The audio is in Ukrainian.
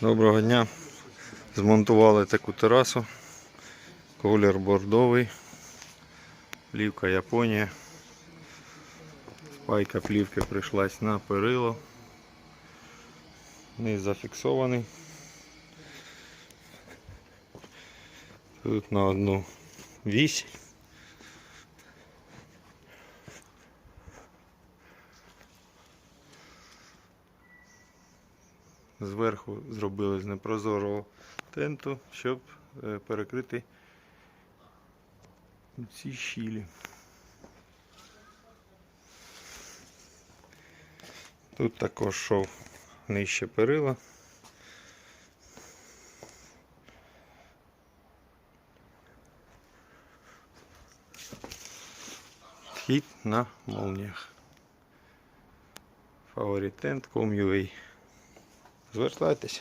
Доброго дня. Змонтували таку терасу. Колір бордовий. Плівка Японія. Пайка плівки прийшлась на перило. Низ зафіксований. Тут на одну вісь. Зверху зробили з непрозорого тенту, щоб е, перекрити ці щілі. Тут також шов нижче перила. Вхід на молніях. Favoritent.com.ua Звертайтесь.